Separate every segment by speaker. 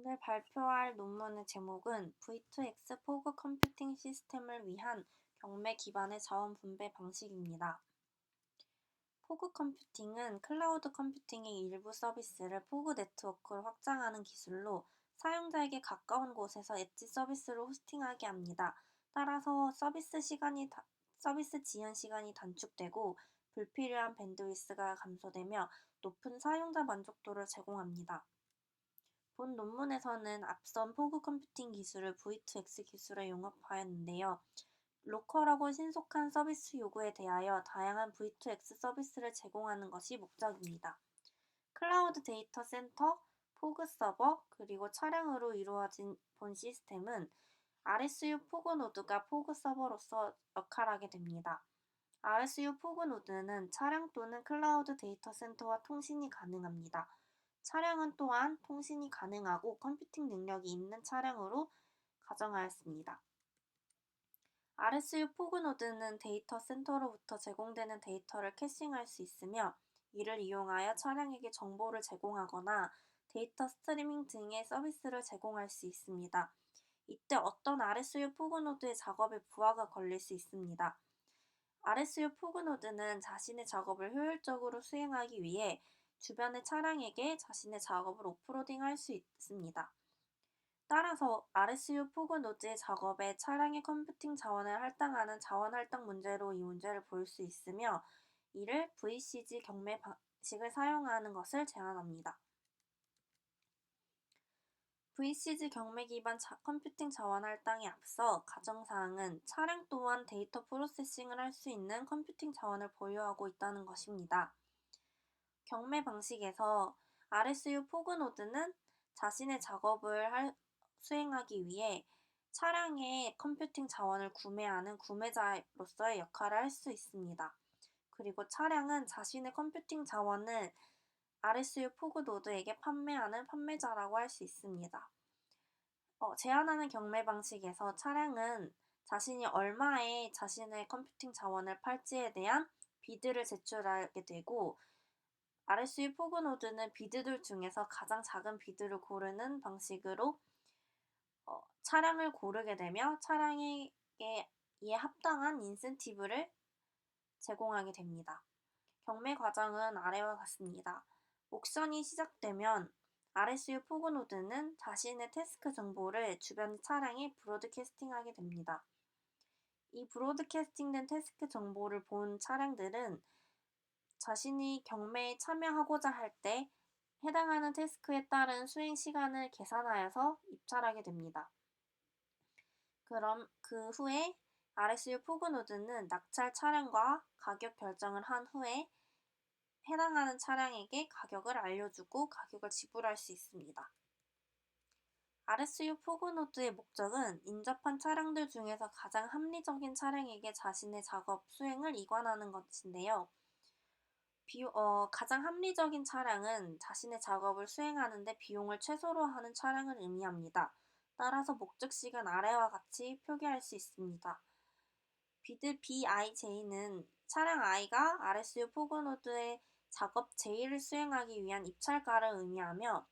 Speaker 1: 오늘 발표할 논문의 제목은 V2X 포그 컴퓨팅 시스템을 위한 경매 기반의 자원 분배 방식입니다. 포그 컴퓨팅은 클라우드 컴퓨팅의 일부 서비스를 포그 네트워크로 확장하는 기술로 사용자에게 가까운 곳에서 엣지 서비스를 호스팅하게 합니다. 따라서 서비스 시간이 다, 서비스 지연 시간이 단축되고 불필요한 밴드위스가 감소되며 높은 사용자 만족도를 제공합니다. 본 논문에서는 앞선 포그 컴퓨팅 기술을 V2X 기술에 융합하였는데요. 로컬하고 신속한 서비스 요구에 대하여 다양한 V2X 서비스를 제공하는 것이 목적입니다. 클라우드 데이터 센터, 포그 서버, 그리고 차량으로 이루어진 본 시스템은 RSU 포그 노드가 포그 서버로서 역할하게 됩니다. RSU 포그 노드는 차량 또는 클라우드 데이터 센터와 통신이 가능합니다. 차량은 또한 통신이 가능하고 컴퓨팅 능력이 있는 차량으로 가정하였습니다. RSU 포그 노드는 데이터 센터로부터 제공되는 데이터를 캐싱할 수 있으며 이를 이용하여 차량에게 정보를 제공하거나 데이터 스트리밍 등의 서비스를 제공할 수 있습니다. 이때 어떤 RSU 포그 노드의 작업에 부하가 걸릴 수 있습니다. RSU 포그 노드는 자신의 작업을 효율적으로 수행하기 위해 주변의 차량에게 자신의 작업을 오프로딩 할 수 있습니다. 따라서 RSU 포그 노드의 작업에 차량의 컴퓨팅 자원을 할당하는 자원 할당 문제로 이 문제를 볼 수 있으며 이를 VCG 경매 방식을 사용하는 것을 제안합니다. VCG 경매 기반 자, 컴퓨팅 자원 할당에 앞서 가정사항은 차량 또한 데이터 프로세싱을 할 수 있는 컴퓨팅 자원을 보유하고 있다는 것입니다. 경매 방식에서 RSU 포그 노드는 자신의 작업을 할, 수행하기 위해 차량의 컴퓨팅 자원을 구매하는 구매자로서의 역할을 할 수 있습니다. 그리고 차량은 자신의 컴퓨팅 자원을 RSU 포그 노드에게 판매하는 판매자라고 할 수 있습니다. 어, 제한하는 경매 방식에서 차량은 자신이 얼마에 자신의 컴퓨팅 자원을 팔지에 대한 비드를 제출하게 되고 RSU 포그 노드는 비드들 중에서 가장 작은 비드를 고르는 방식으로 어, 차량을 고르게 되며 차량에게 이에 합당한 인센티브를 제공하게 됩니다. 경매 과정은 아래와 같습니다. 옥션이 시작되면 RSU 포그 노드는 자신의 태스크 정보를 주변 차량에 브로드캐스팅하게 됩니다. 이 브로드캐스팅된 태스크 정보를 본 차량들은 자신이 경매에 참여하고자 할 때 해당하는 태스크에 따른 수행 시간을 계산하여서 입찰하게 됩니다. 그럼 그 후에 RSU 포그 노드는 낙찰 차량과 가격 결정을 한 후에 해당하는 차량에게 가격을 알려주고 가격을 지불할 수 있습니다. RSU 포그 노드의 목적은 인접한 차량들 중에서 가장 합리적인 차량에게 자신의 작업 수행을 이관하는 것인데요. 비, 어, 가장 합리적인 차량은 자신의 작업을 수행하는데 비용을 최소로 하는 차량을 의미합니다. 따라서 목적식은 아래와 같이 표기할 수 있습니다. 비드 BIJ는 차량 I가 RSU 포그노드의 작업 J를 수행하기 위한 입찰가를 의미하며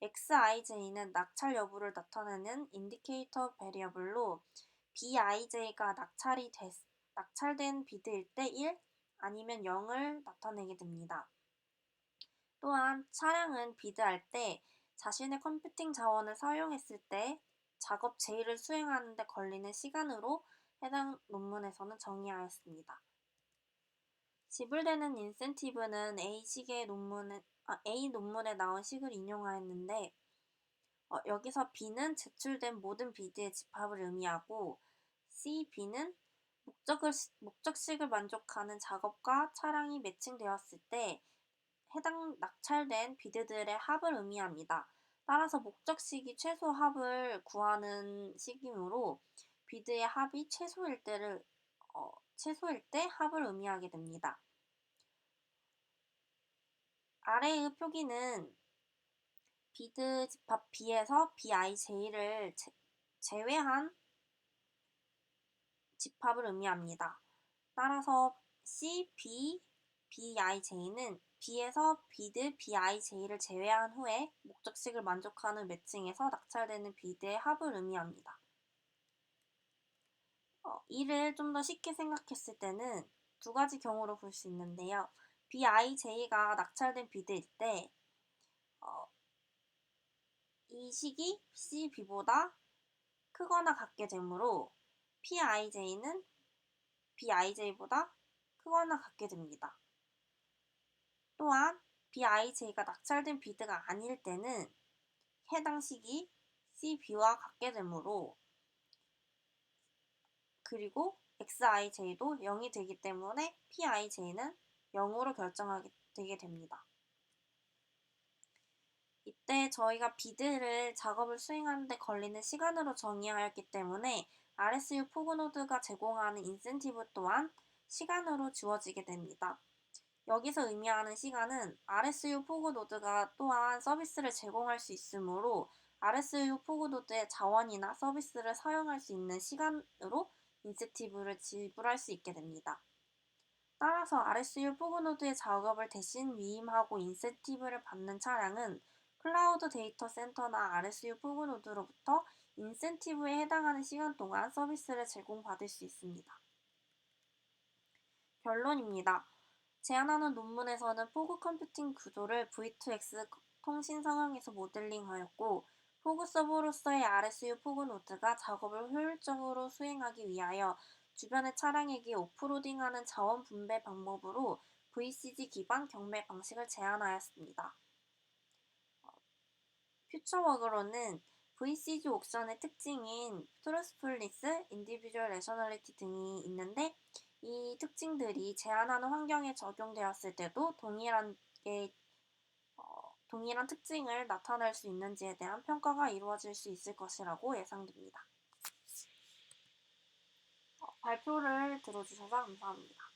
Speaker 1: XIJ는 낙찰 여부를 나타내는 인디케이터 베리어블로 BIJ가 낙찰이 됐, 낙찰된 비드일 때 1, 아니면 0을 나타내게 됩니다. 또한 차량은 비드할 때 자신의 컴퓨팅 자원을 사용했을 때 작업 제의를 수행하는 데 걸리는 시간으로 해당 논문에서는 정의하였습니다. 지불되는 인센티브는 A 식의 논문에 아, A 논문에 나온 식을 인용하였는데 어, 여기서 B는 제출된 모든 비드의 집합을 의미하고 C, B는 목적을, 목적식을 만족하는 작업과 차량이 매칭되었을 때 해당 낙찰된 비드들의 합을 의미합니다. 따라서 목적식이 최소 합을 구하는 식이므로 비드의 합이 최소일 때를 어, 최소일 때 합을 의미하게 됩니다. 아래의 표기는 비드 집합 B에서 BIJ를 제외한 집합을 의미합니다. 따라서 C, B, B, I, J는 B에서 비드 BIJ를 제외한 후에 목적식을 만족하는 매칭에서 낙찰되는 비드의 합을 의미합니다. 어, 이를 좀 더 쉽게 생각했을 때는 두 가지 경우로 볼 수 있는데요. BIJ가 낙찰된 비드일 때, 어, 이 식이 CB보다 크거나 같게 되므로 PIJ는 BIJ보다 크거나 같게 됩니다. 또한 BIJ가 낙찰된 비드가 아닐 때는 해당 식이 CB와 같게 되므로 그리고 XIJ도 0이 되기 때문에 PIJ는 0으로 결정하게 되게 됩니다. 이때 저희가 비드를 작업을 수행하는데 걸리는 시간으로 정의하였기 때문에 RSU 포그노드가 제공하는 인센티브 또한 시간으로 주어지게 됩니다. 여기서 의미하는 시간은 RSU 포그노드가 또한 서비스를 제공할 수 있으므로 RSU 포그노드의 자원이나 서비스를 사용할 수 있는 시간으로 인센티브를 지불할 수 있게 됩니다. 따라서 RSU 포그노드의 작업을 대신 위임하고 인센티브를 받는 차량은 클라우드 데이터 센터나 RSU 포그노드로부터 인센티브에 해당하는 시간 동안 서비스를 제공받을 수 있습니다. 결론입니다. 제안하는 논문에서는 포그 컴퓨팅 구조를 V2X 통신 상황에서 모델링하였고 포그 서버로서의 RSU 포그 노드가 작업을 효율적으로 수행하기 위하여 주변의 차량에게 오프로딩하는 자원 분배 방법으로 VCG 기반 경매 방식을 제안하였습니다. 퓨처워크로는 VCG 옥션의 특징인 트루스풀리스, 인디비주얼 레셔널리티 등이 있는데 이 특징들이 제안하는 환경에 적용되었을 때도 동일하게 어, 동일한 특징을 나타낼 수 있는지에 대한 평가가 이루어질 수 있을 것이라고 예상됩니다. 어, 발표를 들어주셔서 감사합니다.